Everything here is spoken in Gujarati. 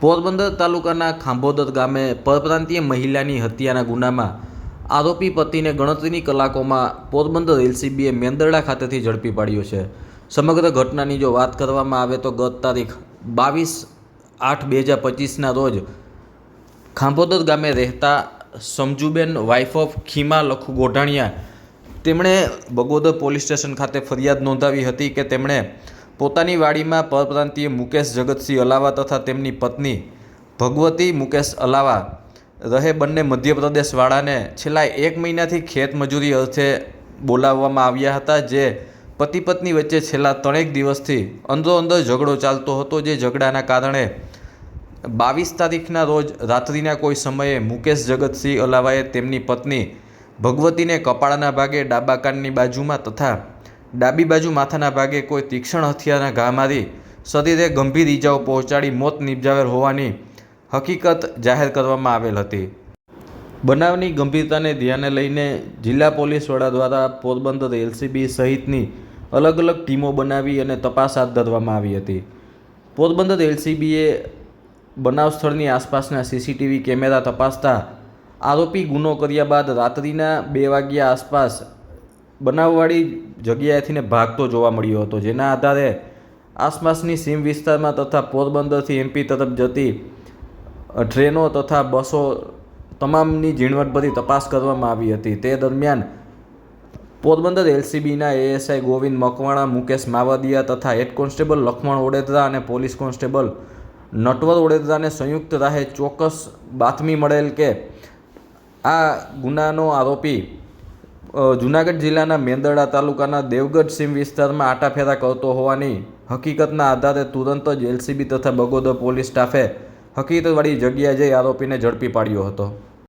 પોરબંદર તાલુકાના ખાંભોદર ગામે પરપ્રાંતીય મહિલાની હત્યાના ગુનામાં આરોપી પતિને ગણતરીની કલાકોમાં પોરબંદર એલસીબીએ મેંદરડા ખાતેથી ઝડપી પાડ્યો છે. સમગ્ર ઘટનાની જો વાત કરવામાં આવે તો ગત તારીખ બાવીસ આઠ બે હજાર પચીસના રોજ ખાંભોદર ગામે રહેતા સમજુબેન વાઇફ ઓફ ખીમા લખુ ગોઢાણિયા તેમણે બગોદર પોલીસ સ્ટેશન ખાતે ફરિયાદ નોંધાવી હતી કે તેમણે પોતાની વાડીમાં પરપ્રાંતીય મુકેશ જગતસિંહ અલાવા તથા તેમની પત્ની ભગવતી મુકેશ અલાવા રહે બંને મધ્યપ્રદેશવાળાને છેલ્લા એક મહિનાથી ખેત મજૂરી અર્થે બોલાવવામાં આવ્યા હતા, જે પતિ પત્ની વચ્ચે છેલ્લા ત્રણેક દિવસથી અંદરો અંદર ઝઘડો ચાલતો હતો, જે ઝઘડાના કારણે બાવીસ તારીખના રોજ રાત્રિના કોઈ સમયે મુકેશ જગતસિંહ અલાવાએ તેમની પત્ની ભગવતીને કપાળના ભાગે ડાબા કાનની બાજુમાં તથા ડાબી બાજુ માથાના ભાગે કોઈ તીક્ષ્ણ હથિયારના ઘા મારી શરીરે ગંભીર ઈજાઓ પહોંચાડી મોત નિપજાવેલ હોવાની હકીકત જાહેર કરવામાં આવેલ હતી. બનાવની ગંભીરતાને ધ્યાને લઈને જિલ્લા પોલીસ વડા દ્વારા પોરબંદર એલસીબી સહિતની અલગ અલગ ટીમો બનાવી અને તપાસ હાથ ધરવામાં આવી હતી. પોરબંદર એલસીબીએ બનાવ સ્થળની આસપાસના સીસીટીવી કેમેરા તપાસતા આરોપી ગુનો કર્યા બાદ રાત્રિના બે વાગ્યા આસપાસ બનાવવાળી જગ્યાએથી ને ભાગતો જોવા મળ્યો હતો. જેના આધારે આસપાસની સીમ વિસ્તારમાં તથા પોરબંદરથી એમપી તરફ જતી ટ્રેનો તથા બસો તમામની ઝીણવટભરી તપાસ કરવામાં આવી હતી. તે દરમિયાન પોરબંદર એલસીબીના એએસઆઈ ગોવિંદ મકવાણા, મુકેશ માવદિયા તથા હેડ કોન્સ્ટેબલ લખમણ ઓડેદરા અને પોલીસ કોન્સ્ટેબલ નટવર ઓડેદરાને સંયુક્ત રાહે ચોક્કસ બાતમી મળેલ કે આ ગુનાનો આરોપી જુનાગઢ જિલ્લાના મેંદરડા તાલુકાના દેવગઢ સીમ વિસ્તારમાં આટાફેરા કરતો હોવાની હકીકતના આધારે તુરંત જ એલસીબી તથા બગોદર પોલીસ સ્ટાફે હકીકતવાળી જગ્યાએ જઈ આરોપીને ઝડપી પાડ્યો હતો.